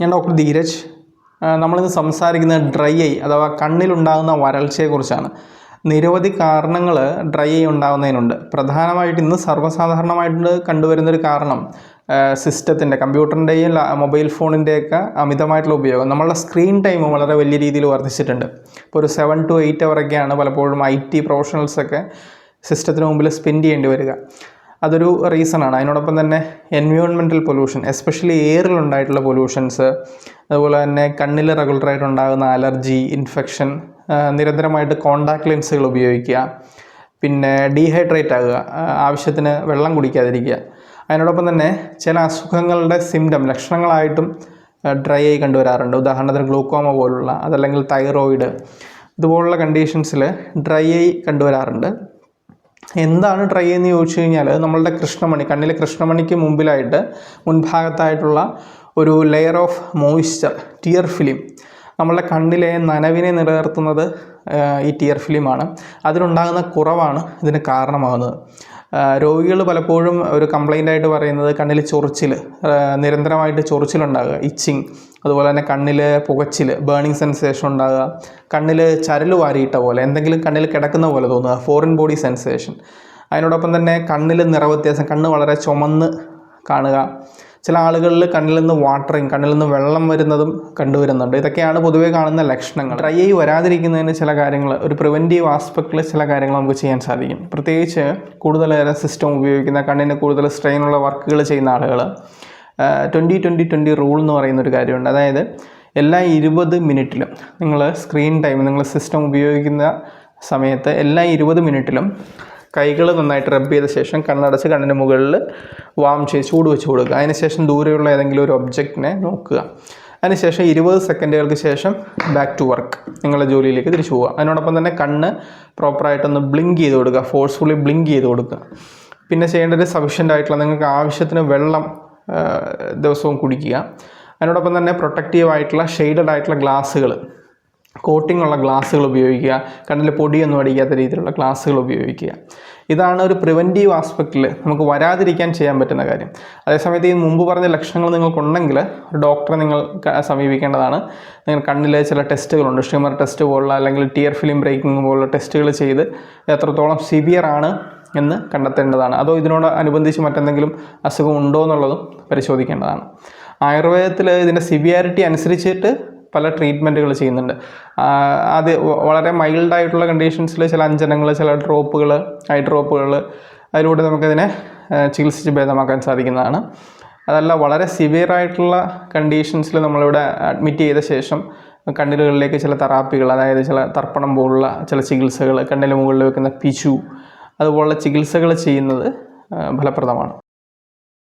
ഞാൻ ഡോക്ടർ ധീരജ്. നമ്മളിന്ന് സംസാരിക്കുന്ന ഡ്രൈ ഐ അഥവാ കണ്ണിലുണ്ടാകുന്ന വരൾച്ചയെക്കുറിച്ചാണ്. നിരവധി കാരണങ്ങൾ ഡ്രൈ ഐ ഉണ്ടാകുന്നതിനുണ്ട്. പ്രധാനമായിട്ട് ഇന്ന് സർവസാധാരണമായിട്ട് കണ്ടുവരുന്നൊരു കാരണം സിസ്റ്റത്തിന്റെ കമ്പ്യൂട്ടറിന്റെയും മൊബൈൽ ഫോണിന്റെയൊക്കെ അമിതമായിട്ടുള്ള ഉപയോഗം. നമ്മളുടെ സ്ക്രീൻ ടൈം വളരെ വലിയ രീതിയിൽ വർദ്ധിച്ചിട്ടുണ്ട്. ഇപ്പോൾ ഒരു സെവൻ ടു എയ്റ്റ് അവറൊക്കെയാണ് പലപ്പോഴും ഐ ടി പ്രൊഫഷണൽസൊക്കെ സിസ്റ്റത്തിന് മുമ്പിൽ സ്പെൻഡ് ചെയ്യേണ്ടി വരിക. അതൊരു റീസണാണ് അതിനോടൊപ്പം തന്നെ എൻവയോൺമെന്റൽ പൊല്യൂഷൻ എസ്പെഷ്യലി എയറിലുണ്ടായിട്ടുള്ള പൊല്യൂഷൻസ് അതുപോലെ തന്നെ കണ്ണിൽ റെഗുലറായിട്ട് ഉണ്ടാകുന്ന അലർജി ഇൻഫെക്ഷൻ നിരന്തരമായിട്ട് കോണ്ടാക്ട് ലെൻസുകൾ ഉപയോഗിക്കുക. പിന്നെ ഡീഹൈഡ്രേറ്റ് ആകുക ആവശ്യത്തിന് വെള്ളം കുടിക്കാതിരിക്കുക. അതിനോടൊപ്പം തന്നെ ചില അസുഖങ്ങളുടെ സിംറ്റം ലക്ഷണങ്ങളായിട്ടും ഡ്രൈ ആയി കണ്ടുവരാറുണ്ട്. ഉദാഹരണത്തിന് ഗ്ലൂക്കോമ പോലുള്ള അതല്ലെങ്കിൽ തൈറോയിഡ് ഇതുപോലുള്ള കണ്ടീഷൻസിൽ ഡ്രൈ ആയി കണ്ടുവരാറുണ്ട്. എന്താണ് ട്രൈ എന്ന് ചോദിച്ചു കഴിഞ്ഞാൽ നമ്മളുടെ കൃഷ്ണമണി കണ്ണിലെ കൃഷ്ണമണിക്ക് മുമ്പിലായിട്ട് മുൻഭാഗത്തായിട്ടുള്ള ഒരു layer of moisture tear film നമ്മളുടെ കണ്ണിലെ നനവിനെ നിലനിർത്തുന്നത് ഈ ടിയർ ഫിലിമാണ് അതിനുണ്ടാകുന്ന കുറവാണ് ഇതിന് കാരണമാകുന്നത്. രോഗികൾ പലപ്പോഴും ഒരു കംപ്ലൈന്റ് ആയിട്ട് പറയുന്നത് കണ്ണിൽ ചൊറിച്ചിൽ നിരന്തരമായിട്ട് ചൊറിച്ചിലുണ്ടാകുക ഇച്ചിങ് അതുപോലെ തന്നെ കണ്ണിൽ പുകച്ചിൽ ബേണിംഗ് സെൻസേഷൻ ഉണ്ടാകുക കണ്ണിൽ ചരൽ വാരിയിട്ട പോലെ എന്തെങ്കിലും കണ്ണിൽ കിടക്കുന്ന പോലെ തോന്നുക ഫോറിൻ ബോഡി സെൻസേഷൻ അതിനോടൊപ്പം തന്നെ കണ്ണിൽ നിറവ്യത്യാസം കണ്ണ് വളരെ ചുമന്ന് കാണുക. ചില ആളുകളിൽ കണ്ണിൽ നിന്ന് വാട്ടറിങ് കണ്ണിൽ നിന്ന് വെള്ളം വരുന്നതും കണ്ടുവരുന്നുണ്ട്. ഇതൊക്കെയാണ് പൊതുവേ കാണുന്ന ലക്ഷണങ്ങൾ. ഡ്രൈ ആയി വരാതിരിക്കുന്നതിന് ചില കാര്യങ്ങൾ ഒരു പ്രിവെന്റീവ് ആസ്പെക്റ്റിൽ ചില കാര്യങ്ങൾ നമുക്ക് ചെയ്യാൻ സാധിക്കും. പ്രത്യേകിച്ച് കൂടുതലേറെ സിസ്റ്റം ഉപയോഗിക്കുന്ന കണ്ണിന് കൂടുതൽ സ്ട്രെയിനുള്ള വർക്കുകൾ ചെയ്യുന്ന ആളുകൾ ട്വന്റി ട്വന്റി ട്വന്റി റൂൾ എന്ന് പറയുന്ന ഒരു കാര്യമുണ്ട്. അതായത് എല്ലാ ഇരുപത് മിനിറ്റിലും നിങ്ങൾ സ്ക്രീൻ ടൈം നിങ്ങൾ സിസ്റ്റം ഉപയോഗിക്കുന്ന സമയത്ത് എല്ലാ ഇരുപത് മിനിറ്റിലും കൈകൾ നന്നായിട്ട് റബ്ബ് ചെയ്ത ശേഷം കണ്ണടച്ച് കണ്ണിന് മുകളിൽ വാം ചെയ്ത് ചൂട് വെച്ച് കൊടുക്കുക. അതിനുശേഷം ദൂരെയുള്ള ഏതെങ്കിലും ഒരു ഒബ്ജക്റ്റിനെ നോക്കുക. അതിനുശേഷം ഇരുപത് സെക്കൻഡുകൾക്ക് ശേഷം ബാക്ക് ടു വർക്ക് നിങ്ങളുടെ ജോലിയിലേക്ക് തിരിച്ചു പോവുക. അതിനോടൊപ്പം തന്നെ കണ്ണ് പ്രോപ്പറായിട്ടൊന്ന് ബ്ലിങ്ക് ചെയ്ത് കൊടുക്കുക. ഫോഴ്സ്ഫുള്ളി ബ്ലിങ്ക് ചെയ്ത് കൊടുക്കുക. പിന്നെ ചെയ്യേണ്ടത് സഫീഷ്യന്റ് ആയിട്ടുള്ള നിങ്ങൾക്ക് ആവശ്യത്തിന് വെള്ളം ദിവസവും കുടിക്കുക. അതിനോടൊപ്പം തന്നെ പ്രൊട്ടക്റ്റീവ് ആയിട്ടുള്ള ഷെയ്ഡഡ് ആയിട്ടുള്ള ഗ്ലാസ്സുകൾ കോട്ടിംഗ് ഉള്ള ഗ്ലാസ്സുകൾ ഉപയോഗിക്കുക കണ്ണിൽ പൊടിയൊന്നും അടിക്കാത്ത രീതിയിലുള്ള ഗ്ലാസ്സുകൾ ഉപയോഗിക്കുക. ഇതാണ് ഒരു പ്രിവെന്റീവ് ആസ്പെക്റ്റിൽ നമുക്ക് വരാതിരിക്കാൻ ചെയ്യാൻ പറ്റുന്ന കാര്യം. അതേസമയത്ത് ഈ മുമ്പ് പറഞ്ഞ ലക്ഷണങ്ങൾ നിങ്ങൾക്കുണ്ടെങ്കിൽ ഒരു ഡോക്ടറെ നിങ്ങൾ സമീപിക്കേണ്ടതാണ്. നിങ്ങൾ കണ്ണിലെ ചില ടെസ്റ്റുകളുണ്ട്. ഷിമർ ടെസ്റ്റ് പോലുള്ള അല്ലെങ്കിൽ ടിയർ ഫിലിം ബ്രേക്കിംഗ് പോലുള്ള ടെസ്റ്റുകൾ ചെയ്ത് എത്രത്തോളം സിവിയർ ആണ് എന്ന് കണ്ടെത്തേണ്ടതാണ്. അതോ ഇതിനോട് അനുബന്ധിച്ച് മറ്റെന്തെങ്കിലും അസുഖം ഉണ്ടോ എന്നുള്ളതും പരിശോധിക്കേണ്ടതാണ്. ആയുർവേദത്തിൽ ഇതിന്റെ സിവിയാരിറ്റി അനുസരിച്ചിട്ട് പല ട്രീറ്റ്മെന്റുകൾ ചെയ്യുന്നുണ്ട്. അത് വളരെ മൈൽഡായിട്ടുള്ള കണ്ടീഷൻസിൽ ചില അഞ്ചനങ്ങൾ ചില ഡ്രോപ്പുകൾ ഐ ഡ്രോപ്പുകൾ അതിലൂടെ നമുക്കതിനെ ചികിത്സിച്ച് ഭേദമാക്കാൻ സാധിക്കുന്നതാണ്. അതല്ല വളരെ സിവിയർ ആയിട്ടുള്ള കണ്ടീഷൻസിൽ നമ്മളിവിടെ അഡ്മിറ്റ് ചെയ്ത ശേഷം കണ്ണിലുകളിലേക്ക് ചില തെറാപ്പികൾ അതായത് ചില തർപ്പണം പോലുള്ള ചില ചികിത്സകൾ കണ്ണിന് മുകളിൽ വെക്കുന്ന പിച്ചു അതുപോലുള്ള ചികിത്സകൾ ചെയ്യുന്നത് ഫലപ്രദമാണ്.